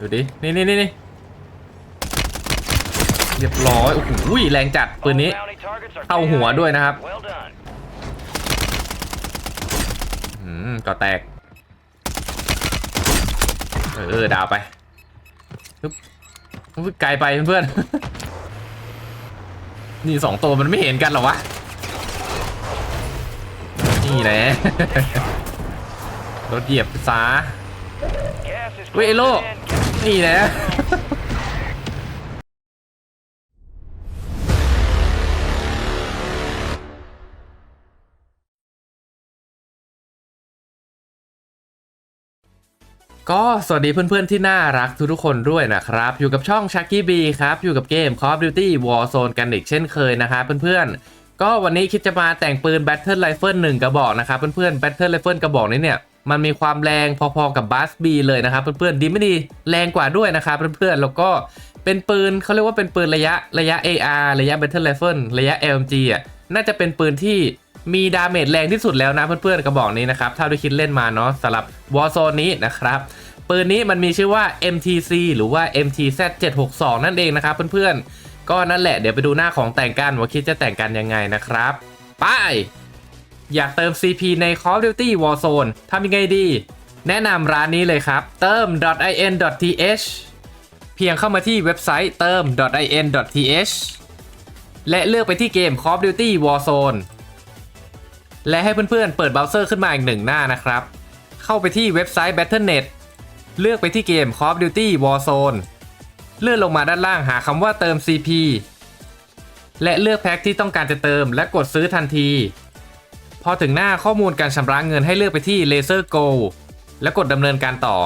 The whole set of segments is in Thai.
ดูดินี่นี่นี่นี่เรียบร้อยโอ้โหแรงจัดปืนนี้ เข้าหัวด้วยนะครับอืมก่อแตก เออดาวไปปึ๊บไกลไปเพื่อนๆนี่สองตัวมันไม่เห็นกันหรอวะ นี่แหละรถเหยียบซาเว้ยไอโล นี่แหละก็สวัสดีเพื่อนๆที่น่ารักทุกๆคนด้วยนะครับ อยู่กับช่อง Chucky B ครับ อยู่กับเกม Call of Duty Warzone กันอีกเช่นเคยนะครับเพื่อนๆ ก็วันนี้คิดจะมาแต่งปืน Battle Rifle 1 กระบอกนะครับ เพื่อนๆ Battle Rifle กระบอกนี้เนี่ย มันมีความแรงพอๆกับ b u s B เลยนะครับเพื่อนๆดีไม่ดีแรงกว่าด้วยนะครับเพื่อนๆแล้วก็เป็นปืนเขาเรียกว่าเป็นปืนระยะระยะ AR ระยะ Battle Rifle ระยะ LMG อะน่าจะเป็นปืนที่มีดาเมจแรงที่สุดแล้วนะเพื่อนๆกระบอกนี้นะครับเท่าที่คิดเล่นมาเนาะสำหรับ Warzone นี้นะครับปืนนี้มันมีชื่อว่า MTC หรือว่า MTZ 762นั่นเองนะครับเพื่อนๆก็นั่นแหละเดี๋ยวไปดูหน้าของแต่งกันว่าคิดจะแต่งกันยังไงนะครับ ไป อยากเติม CP ใน Call of Duty Warzone ทำยังไงดี แนะนำร้านนี้เลยครับ เติม .in.th เพียงเข้ามาที่เว็บไซต์เติม .in.th และเลือกไปที่เกม Call of Duty Warzone และให้เพื่อนๆ เปิดเบราว์เซอร์ขึ้นมาอีกหนึ่งหน้านะครับ เข้าไปที่เว็บไซต์ Battle.net เลือกไปที่เกม Call of Duty Warzone เลื่อนลงมาด้านล่างหาคำว่าเติม CP และเลือกแพ็คที่ต้องการจะเติมและกดซื้อทันที พอถึงหน้าข้อมูลการชำระเงินให้เลือกไปที่ Laser Go และกดดำเนินการต่อ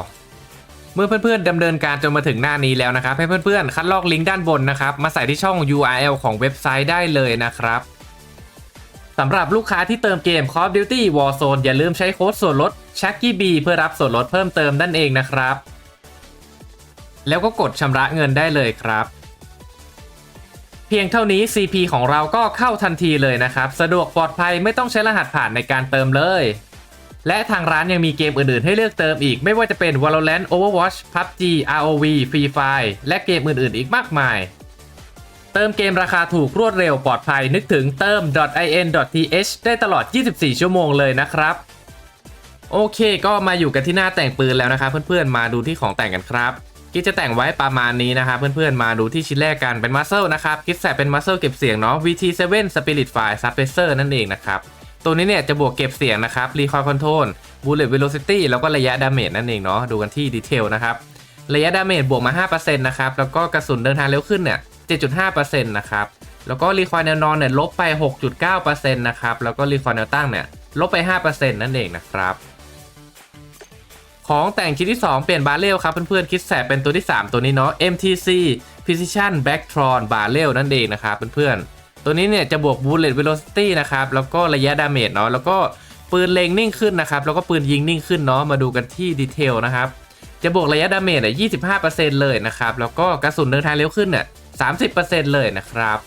เมื่อเพื่อนๆดำเนินการจนมาถึงหน้านี้แล้วนะครับ ให้เพื่อนๆ คัดลอกลิงก์ด้านบนนะครับ มาใส่ที่ช่อง URL ของเว็บไซต์ได้เลยนะครับสำหรับลูกค้าที่เติมเกม Call of Duty Warzone อย่าลืมใช้โค้ดส่วนลด Chucky B เพื่อรับส่วนลดเพิ่มเติมนั่นเองนะครับ แล้วก็กดชำระเงินได้เลยครับ พียงเท่านี้ CP ของเราก็เข้าทันทีเลยนะครับ สะดวกปลอดภัยไม่ต้องใช้รหัสผ่านในการเติมเลย และทางร้านยังมีเกมอื่นๆ ให้เลือกเติมอีก ไม่ว่าจะเป็น Valorant Overwatch PUBG ROV Free Fire และเกมอื่นๆ อีกมากมาย เติมเกมราคาถูกรวดเร็วปลอดภัยนึกถึงเติม .in.th ได้ตลอด 24 ชั่วโมงเลยนะครับ โอเค ก็มาอยู่กันที่หน้าแต่งปืนแล้วนะครับเพื่อนๆ มาดูที่ของแต่งกันครับ กิจจะแต่งไว้ประมาณนี้นะครับเพื่อนๆมาดูที่ชิ้นแรกกันเป็นมัสเซลนะครับกิจใส่เป็นมัสเซลเก็บเสียงเนาะ VT7 Spirit Fire Suppressor นั่นเองนะครับตัวนี้เนี่ยจะบวกเก็บเสียงนะครับ Recoil Control Bullet Velocity แล้วก็ระยะดาเมจนั่นเองเนาะดูกันที่ดีเทลนะครับระยะดาเมจบวกมา 5%นะครับแล้วก็กระสุนเดินทางเร็วขึ้นเนี่ย 7.5%นะครับแล้วก็รีคอยแนวนอนเนี่ยลบไป 6.9%นะครับแล้วก็รีคอยแนวตั้งเนี่ยลบไป 5%นั่นเองนะครับ ของแต่งชิ้นที่ 2 เปลี่ยนบาเรลครับเพื่อนๆคิดแสบเป็นตัวที่ 3 ตัวนี้เนาะ MTC Precision Backtron Barrel นั่นเองนะครับเพื่อนๆตัวนี้เนี่ยจะบวก Bullet Velocity นะครับแล้วก็ระยะดาเมจเนาะแล้วก็ปืนเล็งนิ่งขึ้นนะครับแล้วก็ปืนยิงนิ่งขึ้นเนาะมาดูกันที่ดีเทลนะครับจะบวกระยะดาเมจอะ25%เลยนะครับแล้วก็กระสุนเดินทางเร็วขึ้นเนี่ย30%เลยนะครับ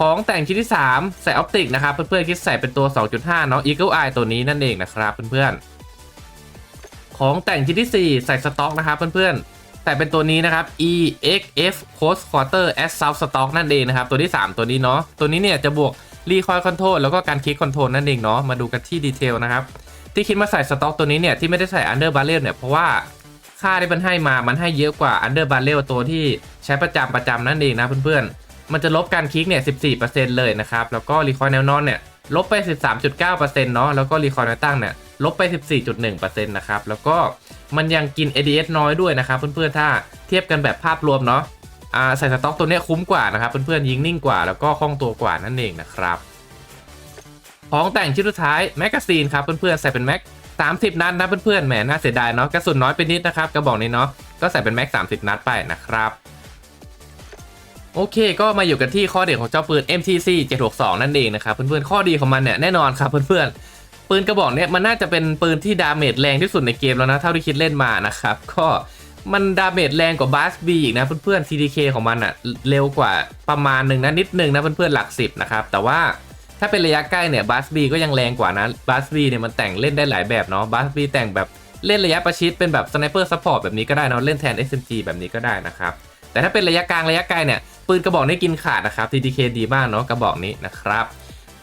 ของแต่งชิ้นที่ 3 ใส่ออปติกนะครับเพื่อนๆคิดใส่เป็นตัว 2.5 เนาะ Eagle Eye ตัวนี้นั่นเองนะครับเพื่อนๆ ของแต่งชิ้นที่ 4 ใส่สต็อกนะครับเพื่อนๆ แต่เป็นตัวนี้นะครับ EXF Close Quarter as South Stock นั่นเองนะครับ ตัวที่ 3 ตัวนี้เนาะตัวนี้เนี่ยจะบวก Recoil Control แล้วก็การคลิกคอนโทรลนั่นเองเนาะมาดูกันที่ดีเทลนะครับ ที่คิดมาใส่สต็อกตัวนี้เนี่ยที่ไม่ได้ใส่ Under Barrel เนี่ยเพราะว่าค่าที่มันให้มามันให้เยอะกว่า Under Barrel ตัวที่ใช้ประจำประจำนั่นเองนะเพื่อนๆ มันจะลบการคลิกเนี่ย 14%เลยนะครับ แล้วก็ Recoil แนวนอนเนี่ยลบไป 13.9%เนาะแล้วก็ Recoil แนวตั้งเนี่ย ลบไป 14.1%นะครับแล้วก็มันยังกิน ADS น้อยด้วยนะครับเพื่อนๆถ้าเทียบกันแบบภาพรวมเนาะอ่าใส่สต็อกตัวเนี้ยคุ้มกว่านะครับเพื่อนๆยิงนิ่งกว่าแล้วก็คล่องตัวกว่านั่นเองนะครับของแต่งชิ้นสุดท้ายแมกกาซีนครับเพื่อนๆใส่เป็นแม็ก30 นัดนะเพื่อนๆแหมน่าเสียดายเนาะกระสุนน้อยไปนิดนะครับกระบอกนี้เนาะก็ใส่เป็นแม็ก30 นัดไปนะครับโอเค ก็มาอยู่กันที่ข้อเด่นของเจ้าปืน MTC 762 นั่นเองนะครับเพื่อนๆ ข้อดีของมันเนี่ยแน่นอนครับเพื่อนๆ ปืนกระบอกเนี้ยมันน่าจะเป็นปืนที่ดาเมจแรงที่สุดในเกมแล้วนะเท่าที่คิดเล่นมานะครับ ก็มันดาเมจแรงกว่าบ s สบีอีกนะเพื่อนๆ TDK ของมันอะเร็วกว่าประมาณหนึ่งนะนิดนึงนะเพื่อนๆหลักสิบนะครับแต่ว่าถ้าเป็นระยะใกล้เนี่ยบัสบีก็ยังแรงกว่านะบัสบีเนี่ยมันแต่งเล่นได้หลายแบบเนาะบัสบีแต่งแบบเล่นระยะประชิดเป็นแบบสไนเปอร์ซัพพอร์ตแบบนี้ก็ได้นะเล่นแทน SMG แบบนี้ก็ได้นะครับแต่ถ้าเป็นระยะกลางระยะไกลเนี่ยปืนกระบอกนี้กินขาดนะครับ TDK ดีมากเนาะกระบอกนี้นะครับ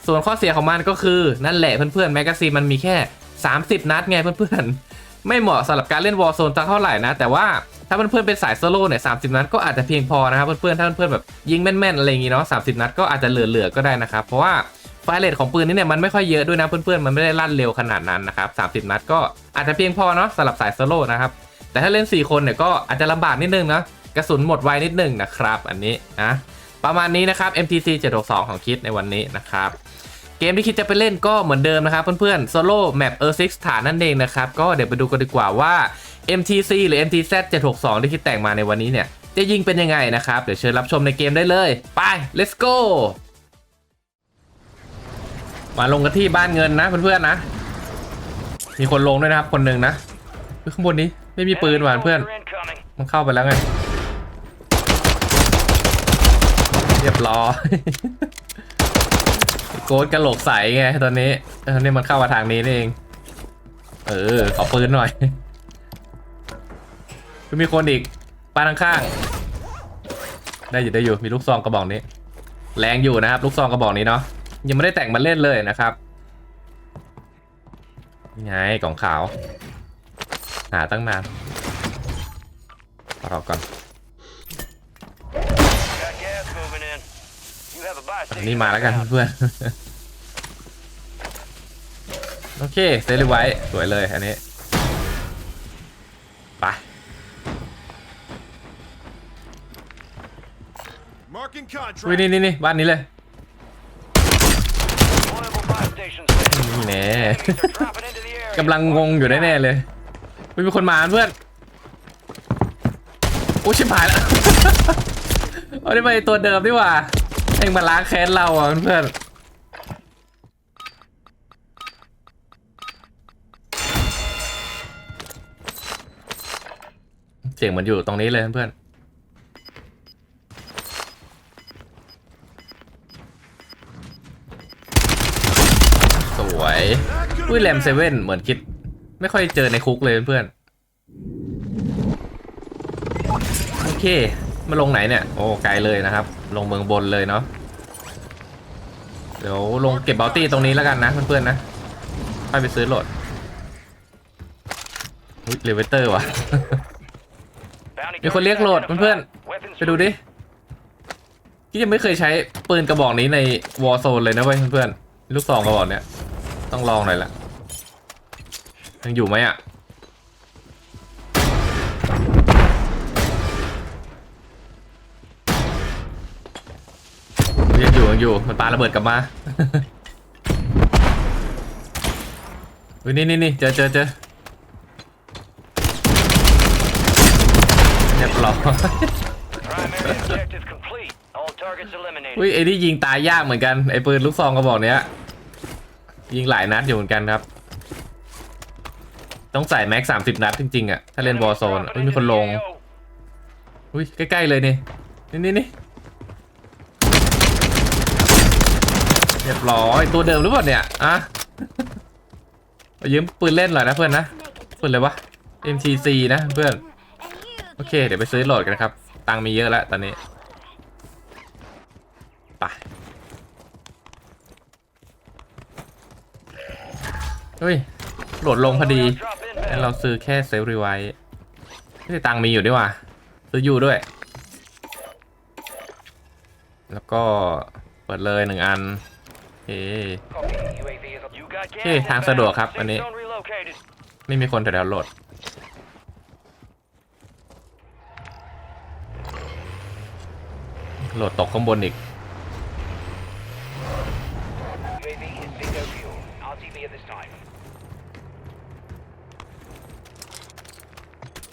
ส่วนข้อเสียของมันก็คือนั่นแหละเพื่อนๆแมกกาซีนมันมีแค่ 30 นัดไงเพื่อนๆ ไม่เหมาะสำหรับการเล่นวอ r z โซนเท่าไหร่นะ แต่ว่าถ้าเพื่อนๆเป็นสายโซโล่เนี่ยสานัดก็อาจจะเพียงพอนะครับเพื่อนๆถ้าเพื่อนๆแบบยิงแม่นๆอะไรอย่างงี้เนาะสานัดก็อาจจะเหลือๆก็ได้นะครับเพราะว่าไฟเรทของปืนนี้เนี่ยมันไม่ค่อยเยอะด้วยนะเพื่อนๆมันไม่ได้ลั่นเร็วขนาดนั้นนะครับ30 นัดก็อาจจะเพียงพอเนาะสำหรับสายโซโล่นะครับแต่ถ้าเล่น 4 คนเนี่ยก็อาจจะลำบากนิดนึงนะกระสุนหมดไวนิดนึงนะครับอันนี้นะ ประมาณนี้นะครับ MTC 762 ของคิดในวันนี้นะครับ เกมที่คิดจะไปเล่นก็เหมือนเดิมนะครับเพื่อนๆโซโล่แมปเออร์ซิกฐานนั่นเองนะครับ ก็เดี๋ยวไปดูกันดีกว่าว่า MTC หรือ MTZ 762 ที่คิดแต่งมาในวันนี้เนี่ยจะยิงเป็นยังไงนะครับ เดี๋ยวเชิญรับชมในเกมได้เลย ไป let's go มาลงกันที่บ้านเงินนะเพื่อนๆนะ มีคนลงด้วยนะครับคนหนึ่งนะข้างบนนี้ไม่มีปืนหวานเพื่อน มันเข้าไปแล้วไง เรียบร้อย โกดกระโหลกใสไงตอนนี้ตอนนี้มันเข้ามาทางนี้นี่เอง เออ ขอปืนหน่อยคือมีคนอีกป้านข้างๆได้อยู่ได้อยู่มีลูกซองกระบอกนี้ แรงอยู่นะครับ ลูกซองกระบอกนี้เนาะยังไม่ได้แต่งมาเล่นเลยนะครับนี่ไงกล่องขาว หาตั้งนานรอก่อน อันนี้มาแล้วกันเพื่อนโอเคเซรีไว้สวยเลยอันนี้ไป Marking อุ้ย contract. นี่นี่นี่บ้านนี้เลยนี่แน่กำลังงงอยู่แน่ๆเลยอุ๊ยมีคนมาเพื่อนโอ้ชิบหายแล้วเอาได้ไปตัวเดิมดีกว่า เองมาล้างแค้นเราอะเพื่อนเสียงมันอยู่ตรงนี้เลยเพื่อนสวยอุ้ยแรมเซเว่นเหมือนคิด ไม่ค่อยเจอในคุกเลยเพื่อน โอเค มาลงไหนเนี่ย โอ้ไกลเลยนะครับ ลงเมืองบนเลยเนาะเดี๋ยวลงเก็บเบลตี้ตรงนี้แล้วกันนะเพื่อนๆนะค่อยไปซื้อโหลดเลเวเตอร์วะมีคนเรียกโหลดเพื่อนๆไปดูดิที่ยังไม่เคยใช้ปืนกระบอกนี้ในวอ r z โซนเลยนะเว้ยเพื่อนๆลูกซองกระบอกเนี้ยต้องลองหน่อยละยังอยู่ไหมอะ อยู่ยังอยู่ มันปาระเบิดกลับมาเฮ้ยนี่นี่นี่เจอเจอเจอเรียบร้อยอุ้ยไอ้นี่ยิงตายยากเหมือนกัน ไอ้ปืนลูกซองกระบอกเนี้ย ยิงหลายนัดอยู่เหมือนกันครับ ต้องใส่แม็กสามสิบนัดจริงๆอะถ้าเล่นวอ r z โซนอุ้ยมีคนลง อุ้ยใกล้ๆเลยนี่นี่นี่นี่ เรียบร้อยตัวเดิมหรือเปล่าเนี่ยอะยืมปืนเล่นหน่อยนะเพื่อนนะปืนเลยวะ MTC นะเพื่อนโอเค เดี๋ยวไปซื้อโหลดกันครับ ตังมีเยอะแล้วตอนนี้ไปเฮ้ยโหลดลงพอดีงั้นเราซื้อแค่เซลล์รีไวท์ไม่ตังมีอยู่ด้วยว่ะซื้ออยู่ด้วย แล้วก็เปิดเลยหนึ่งอัน เคโอเคทางสะดวกครับอันนี้ ไม่มีคนแถวๆโหลดโหลดตกข้างบนอีก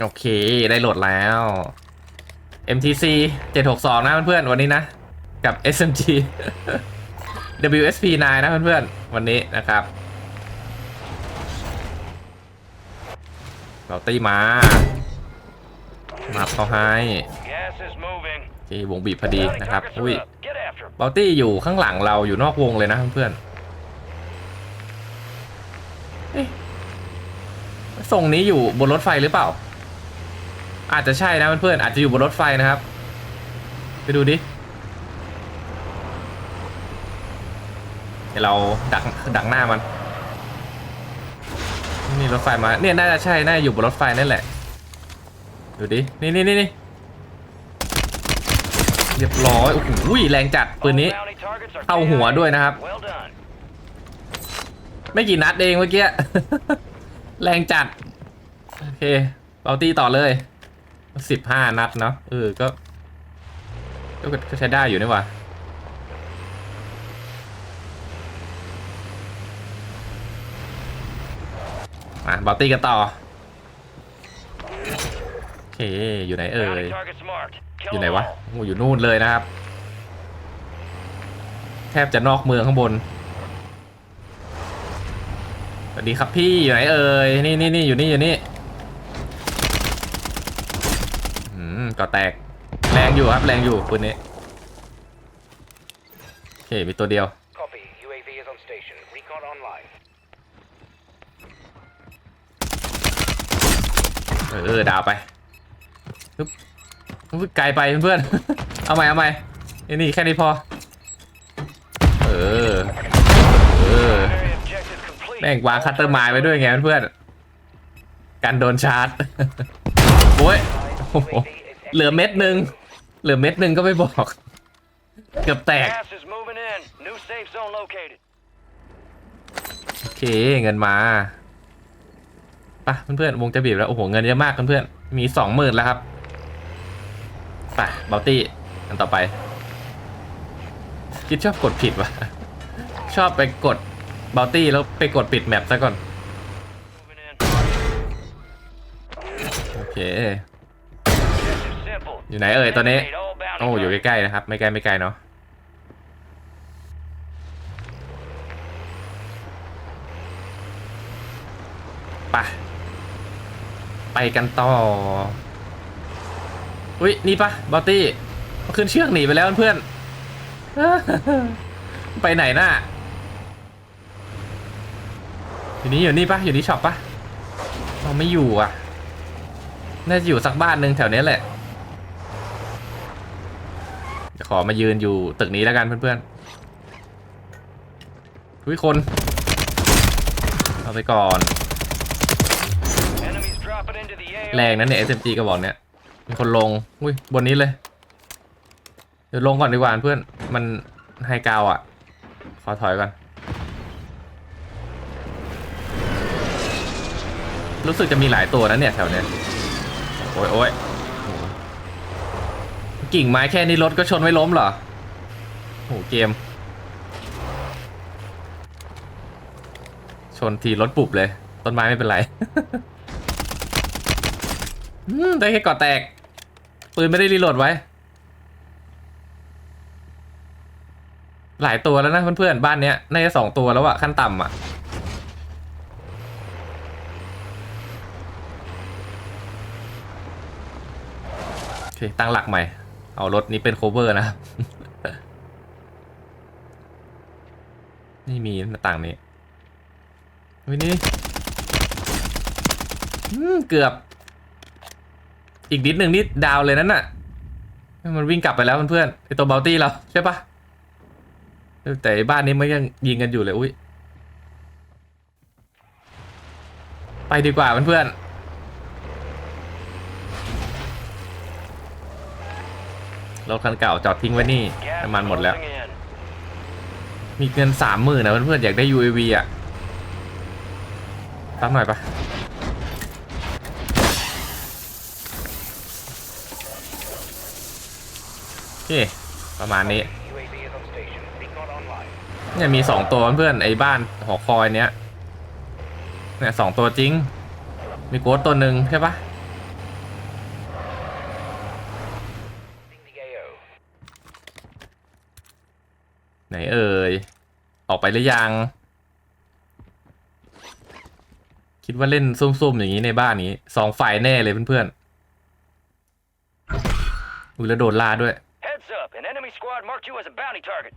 โอเค ได้โหลดแล้ว MTC 762 นะเพื่อนๆวันนี้นะ กับ SMG WSP 9 นะเพื่อนๆ วันนี้นะครับ เราตีมามาเขาให้ที่วงบีบพอดีนะครับ อุ้ยเบลตี้อยู่ข้างหลังเราอยู่นอกวงเลยนะเพื่อนๆเอ๊ะทรงนี้อยู่บนรถไฟหรือเปล่า อาจจะใช่นะเพื่อนๆอาจจะอยู่บนรถไฟนะครับ ไปดูดิ เดี๋ยวเราดักดักหน้ามัน นี่รถไฟมา เนี่ยน่าจะใช่ น่าอยู่บนรถไฟนั่นแหละ ดูดิ นี่นี่นี่นี่เรียบร้อย โอ้โหแรงจัดปืนนี้ เข้าหัวด้วยนะครับ ไม่กี่นัดเองเมื่อกี้ แรงจัด โอเคเบาตี้ต่อเลย สิบห้านัดเนาะ เออ ก็ ก็ก็ใช้ได้อยู่นี่หว่า มาเบาตี้กันต่อ โอเค อยู่ไหนเอ่ย อยู่ไหนวะโอ้อยู่นู่นเลยนะครับ แทบจะนอกเมืองข้างบน สวัสดีครับพี่ อยู่ไหนเอ่ย นี่นี่นี่อยู่นี่อยู่นี่อืมก็แตก แรงอยู่ครับ แรงอยู่ปืนนี้ โอเค มีตัวเดียว Copy. UAV is on station. Recon online. เออเออดาวไปปึ๊บปึ๊บไกลไปเพื่อนๆเอาใหม่เอาใหม่ไอ้นี่แค่นี้พอ เออ เออ Primary objective complete. แม่งวางคัตเตอร์ไม้ไว้ด้วยไงเพื่อนๆกันโดนชาร์จโอ้ยโอ้โหเหลือเม็ดหนึ่งเหลือเม็ดหนึ่งก็ไม่บอก เกือบแตก Gas is moving in. New safe zone located. โอเคเงินมาไปะเพื่อนๆวงจะบีบแล้ว โอ้โห เงินเยอะมากเพื่อนๆมีสองหมื่นแล้วครับไปบัลตี้อันต่อไป คิดชอบกดผิดวะชอบไปกดบัลตี้แล้วไปกดปิดแมปซะก่อน โอเค อยู่ไหนเอ่ยตอนนี้ โอ้อยู่ใกล้ๆนะครับ ไม่ไกลไม่ไกลเนาะไป ไปกันต่อ อุ้ยนี่ปะบอตตี้มันขึ้นเชือกหนีไปแล้วเพื่อนไปไหนน่ะอยู่นี่อยู่นี่ปะอยู่นี่ช็อปปะเราไม่อยู่อะ น่าจะอยู่สักบ้านหนึ่งแถวนี้แหละเดี๋ยวขอมายืนอยู่ตึกนี้แล้วกันเพื่อนๆทุกคน เอาไปก่อน แรงนั้นเนี่ย SMG กระบอกเนี่ยมีคนลง อุ้ย บนนี้เลย เดี๋ยวลงก่อนดีกว่าเพื่อน มันไฮกาวอะ ขอถอยก่อน รู้สึกจะมีหลายตัวนะเนี่ยแถวเนี้ย โอ้ยโอ้ยกิ่งไม้แค่นี้รถก็ชนไม่ล้มเหรอโอ้โหเกม ชนทีรถปุบเลย ต้นไม้ไม่เป็นไร อืมได้แค่ก่อแตก ปืนไม่ได้รีโหลดไว้ หลายตัวแล้วนะเพื่อนๆบ้านเนี้ยน่าจะสองตัวแล้วอะขั้นต่ำอะโอเคตั้งหลักใหม่ เอารถนี้เป็นโคเวอร์นะครับนี่มีหน้าต่างนี้วินี่เกือบ อีกนิดหนึ่งนี่ดาวเลยนั่นน่ะ มันวิ่งกลับไปแล้วเพื่อนๆไอตัวบัลตี้เราใช่ปะแต่บ้านนี้มันยังยิงกันอยู่เลยอุ้ยไปดีกว่าเพื่อนๆรถคันเก่าจอดทิ้งไว้นี่น้ำมันหมดแล้ว มีเงินสามหมื่นนะเพื่อนๆอยากได้ UAV อะตั้งหน่อยปะ ประมาณนี้ UAV is on station. Recon online. เนี่ยมีสองตัวเพื่อนๆไอ้บ้านหอคอยเนี้ย เนี่ยสองตัวจริง มีโกดตัวหนึ่งใช่ปะ In the AO. ไหนเอ่ย ออกไปหรือยัง คิดว่าเล่นซุ่มๆอย่างนี้ในบ้านนี้สองฝ่ายแน่เลยเพื่อนๆอุ้ยแล้วโดนล่าด้วย squad marked you as a bounty target.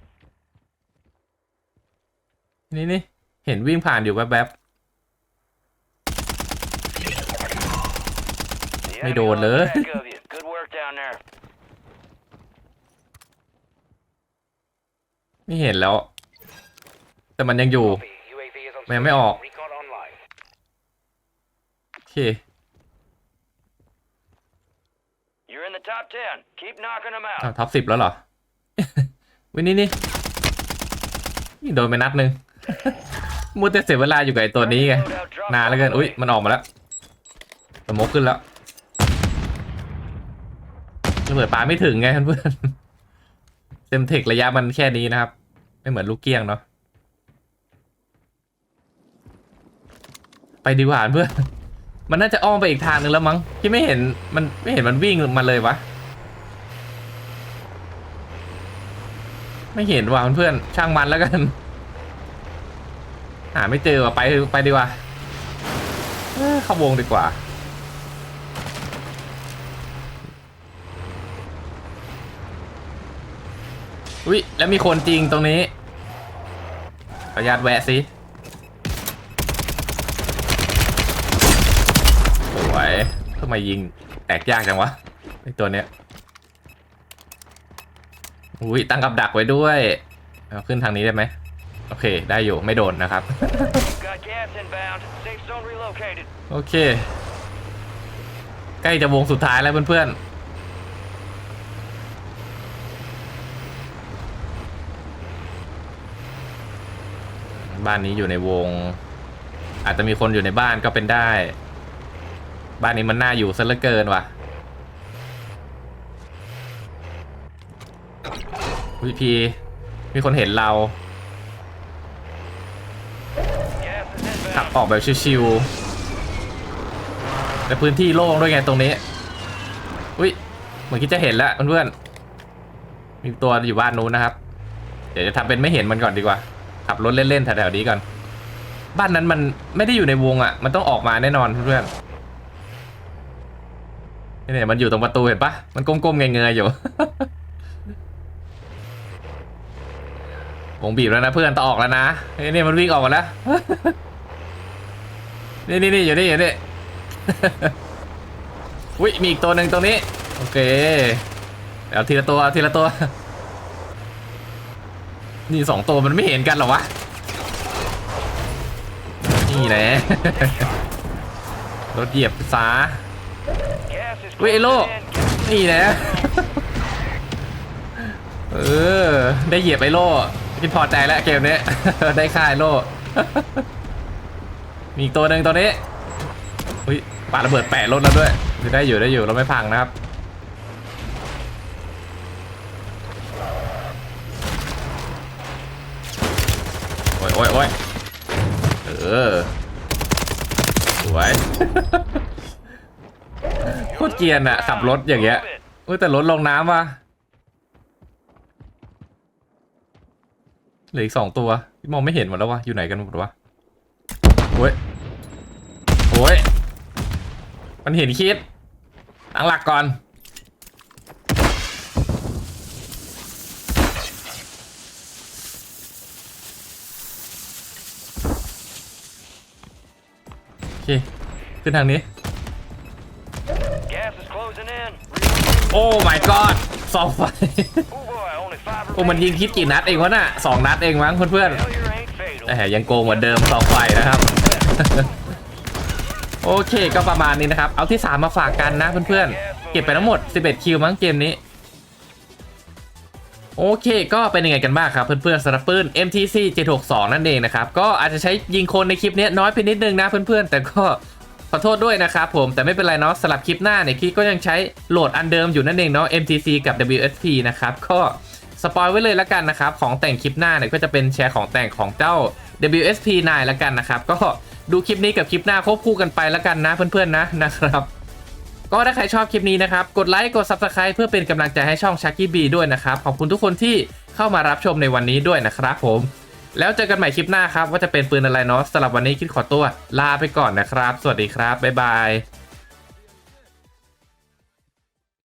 นี่นี่เห็นวิ่งผ่านอยู่แวบ The ไม่ enemy โดนเลย lost track of you. Good work down there. ไม่เห็นแล้ว แต่มันยังอยู่ Copy. UAV is on มันยังไม่ออก station. Recon online. โอเค You're in the top 10. Keep knocking them อ้าว out. ท็อปสิบแล้วเหรอ วินี่นี่นี่โดนไปนัดหนึ่งมัวแต่เสียเวลาอยู่กับไอตัวนี้ไงนานแล้วเกินอุ้ยมันออกมาแล้วสมกขึ้นแล้วระเบิดปลาไม่ถึงไงเพื่อนเต็มเทคระยะมันแค่นี้นะครับ ไม่เหมือนลูกเกี้ยงเนาะไปดีกว่าเพื่อนมันน่าจะอ้อมไปอีกทางนึงแล้วมั้งที่ไม่เห็นมันไม่เห็นมันวิ่งมาเลยวะ ไม่เห็นว่ะเพื่อนช่างมันแล้วกัน หาไม่เจอว่ะไปไปดีกว่าเข้าวงดีกว่า อุ้ยแล้วมีคนจริงตรงนี้ขออนุญาตแวะสิสวยทำไมยิงแตกยากจังวะไอตัวเนี้ย อุ้ยตั้งกับดักไว้ด้วยเอาขึ้นทางนี้ได้ไหมโอเค ได้อยู่ไม่โดนนะครับ Got gas inbound. Safe zone relocated. โอเค ใกล้จะวงสุดท้ายแล้วเพื่อนๆ บ้านนี้อยู่ในวง อาจจะมีคนอยู่ในบ้านก็เป็นได้ บ้านนี้มันน่าอยู่ซะเหลือเกินว่ะ วิพีมีคนเห็นเราขับออกแบบชิวๆแต่พื้นที่โล่งด้วยไงตรงนี้ อุ้ยเหมือนคิดจะเห็นแล้วเพื่อนๆมีตัวอยู่บ้านนู้นนะครับ เดี๋ยวจะทำเป็นไม่เห็นมันก่อนดีกว่า ขับรถเล่นๆแถวๆนี้ก่อน บ้านนั้นมันไม่ได้อยู่ในวงอะ มันต้องออกมาแน่นอนเพื่อนๆนี่เนี่ยมันอยู่ตรงประตูเห็นปะมันก้มๆเงยๆอยู่ วงบีบแล้วนะเพื่อนต้อออกแล้วนะเฮ้ยนี่มันวิ่งออกมาแล้วนี่นี่นี่อยู่นี่อยู่นี่อุ้ยมีอีกตัวหนึ่งตรงนี้ โอเคเอาทีละตัวทีละตัว นี่สองตัวมันไม่เห็นกันหรอวะ นี่แหละรถเหยียบซา Gas is อุ้ยโลนี่แหละเออ ได้เหยียบไอโล่ิพอใจแล้วเกมนี้ ได้ค่ายโล่ มีอีกตัวหนึ่งตัวนี้อุ้ยปาระเบิดแปะรถแล้วด้วยได้อยู่ได้อยู่เราไม่พังนะครับโอ้ยโอ้ยโอ้ยเออสวยโคตรเกียนอะขับรถอย่างเงี้ยอุ้ยแต่รถลงน้ำว่ะ เหลืออีกสองตัวที่มองไม่เห็นหมดแล้ววะอยู่ไหนกันหมดวะโอ้ยโอ้ยมันเห็นคิดตั้งหลักก่อน โอเค ขึ้นทางนี้ Gas is closing in. โอ้ my god สองไฟ โอ้มันยิง remaining. คิดกี่นัดเองวะน่ะสองนัดเองมั้งเพื่อน Failure ain't fatal. ๆแต่ยังโกงเหมือนเดิมสองไฟนะครับ โอเคก็ประมาณนี้นะครับ เอาที่ 3 มาฝากกันนะเพื่อนๆ เก็บไปทั้งหมด 11 คิวมั้งเกมนี้ โอเคก็เป็นยังไงกันบ้างครับเพื่อนๆสำหรับปืน MTC 762 นั่นเองนะครับ ก็อาจจะใช้ยิงคนในคลิปนี้น้อยไปนิดนึงนะเพื่อนๆ แต่ก็ขอโทษด้วยนะครับผมแต่ไม่เป็นไรเนาะสำหรับคลิปหน้าเนี่ยคลิปก็ยังใช้โหลดอันเดิมอยู่นั่นเองเนาะ MTC กับ WSP นะครับก็ สปอยไว้เลยละกันนะครับ ของแต่งคลิปหน้าเนี่ยก็จะเป็นแชร์ของแต่งของเจ้า WSP 9 ละกันนะครับ ก็ดูคลิปนี้กับคลิปหน้าควบคู่กันไปละกันนะเพื่อนๆนะนะครับ ก็ถ้าใครชอบคลิปนี้นะครับ กดไลค์กด Subscribe เพื่อเป็นกำลังใจให้ช่อง Chucky B ด้วยนะครับ ขอบคุณทุกคนที่เข้ามารับชมในวันนี้ด้วยนะครับผม แล้วเจอกันใหม่คลิปหน้าครับว่าจะเป็นปืนอะไรเนาะสำหรับวันนี้คิดขอตัวลาไปก่อนนะครับ สวัสดีครับบ๊ายบาย